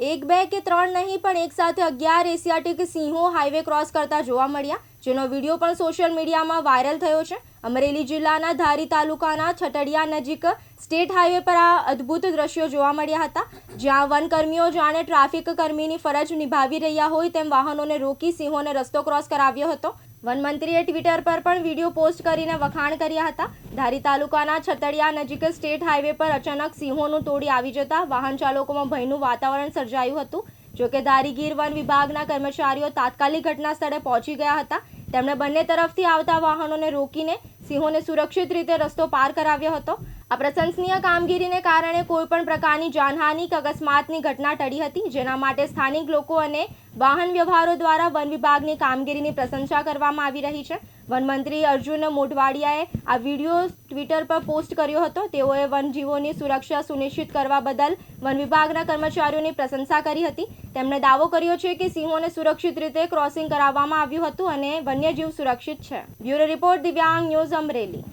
એક, બે કે ત્રણ નહીં, પણ એક સાથે અગિયાર એશિયાટિક સિંહો હાઈવે ક્રોસ કરતા જોવા મળ્યા, જેનો વીડિયો પણ સોશિયલ મીડિયામાં વાયરલ થયો છે. અમરેલી જિલ્લાના ધારી તાલુકાના છટડિયા નજીક સ્ટેટ હાઈવે પર આ અદ્ભુત દ્રશ્યો જોવા મળ્યા હતા. જ્યાં વનકર્મીઓ જાણે ટ્રાફિક કર્મીની ફરજ નિભાવી રહ્યા હોય તેમ વાહનોને રોકી સિંહોને રસ્તો ક્રોસ કરાવ્યો હતો. વનમંત્રીએ ટ્વિટર પર પણ વીડિયો પોસ્ટ કરીને વખાણ કર્યા હતા. ધારી તાલુકાના છતડિયા નજીક સ્ટેટ હાઈવે પર અચાનક સિંહોનું તોડી આવી જતા વાહન ચાલકોમાં ભયનું વાતાવરણ સર્જાયું હતું. જોકે ધારી ગીર વન વિભાગના કર્મચારીઓ તાત્કાલિક ઘટના સ્થળે પહોંચી ગયા હતા. તેમણે બંને તરફથી આવતા વાહનોને રોકીને સિંહોને સુરક્ષિત રીતે રસ્તો પાર કરાવ્યો હતો. આ પ્રશંસનીય કામગીરીને કારણે કોઈપણ પ્રકારની જાનહાનિ કે અકસ્માતની ઘટના ટળી હતી, જેના માટે સ્થાનિક લોકો અને વાહન વ્યવહારો દ્વારા વન વિભાગની કામગીરીની પ્રશંસા કરવામાં આવી રહી છે. વનમંત્રી અર્જુન મોઢવાડિયાએ આ વીડિયો ટ્વિટર પર પોસ્ટ કર્યો હતો. તેઓએ વનજીવોની સુરક્ષા સુનિશ્ચિત કરવા બદલ વન વિભાગના કર્મચારીઓની પ્રશંસા કરી હતી. તેમણે દાવો કર્યો છે કે સિંહોને સુરક્ષિત રીતે ક્રોસિંગ કરાવવામાં આવ્યું હતું અને વન્યજીવ સુરક્ષિત છે. બ્યુરો રિપોર્ટ દિવ્યાંગ ન્યૂઝ અમરેલી.